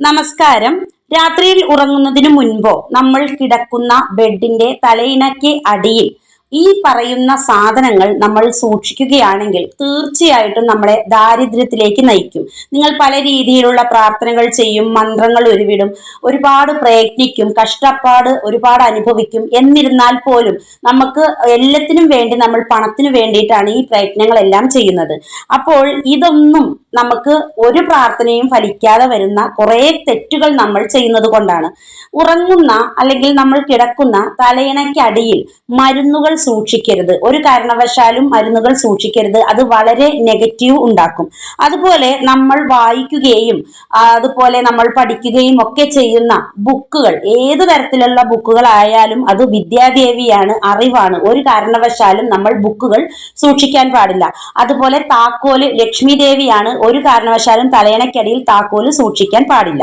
നമസ്കാരം. രാത്രിയിൽ ഉറങ്ങുന്നതിന് മുൻപോ നമ്മൾ കിടക്കുന്ന ബെഡിന്റെ തലയിണയ്ക്ക് അടിയിൽ ഈ പറയുന്ന സാധനങ്ങൾ നമ്മൾ സൂക്ഷിക്കുകയാണെങ്കിൽ തീർച്ചയായിട്ടും നമ്മളെ ദാരിദ്ര്യത്തിലേക്ക് നയിക്കും. നിങ്ങൾ പല രീതിയിലുള്ള പ്രാർത്ഥനകൾ ചെയ്യും മന്ത്രങ്ങൾ ഒരുവിടും ഒരുപാട് പ്രയത്നിക്കും കഷ്ടപ്പാട് ഒരുപാട് അനുഭവിക്കും. എന്നിരുന്നാൽ പോലും നമുക്ക് എല്ലാത്തിനും വേണ്ടി നമ്മൾ പണത്തിന് വേണ്ടിയിട്ടാണ് ഈ പ്രയത്നങ്ങളെല്ലാം ചെയ്യുന്നത്. അപ്പോൾ ഇതൊന്നും നമുക്ക് ഒരു പ്രാർത്ഥനയും ഫലിക്കാതെ വരുന്ന കുറേ തെറ്റുകൾ നമ്മൾ ചെയ്യുന്നത് കൊണ്ടാണ്. ഉറങ്ങുന്ന അല്ലെങ്കിൽ നമ്മൾ കിടക്കുന്ന തലയിണയ്ക്കടിയിൽ മരുന്നുകൾ സൂക്ഷിക്കരുത്. ഒരു കാരണവശാലും മരുന്നുകൾ സൂക്ഷിക്കരുത്. അത് വളരെ നെഗറ്റീവ് ഉണ്ടാക്കും. അതുപോലെ നമ്മൾ വായിക്കുകയും അതുപോലെ നമ്മൾ പഠിക്കുകയും ഒക്കെ ചെയ്യുന്ന ബുക്കുകൾ ഏത് തരത്തിലുള്ള ബുക്കുകളായാലും അത് വിദ്യാദേവിയാണ് അറിവാണ്. ഒരു കാരണവശാലും നമ്മൾ ബുക്കുകൾ സൂക്ഷിക്കാൻ പാടില്ല. അതുപോലെ താക്കോൽ ലക്ഷ്മി ദേവിയാണ്. ഒരു കാരണവശാലും തലയണക്കടിയിൽ താക്കോൽ സൂക്ഷിക്കാൻ പാടില്ല.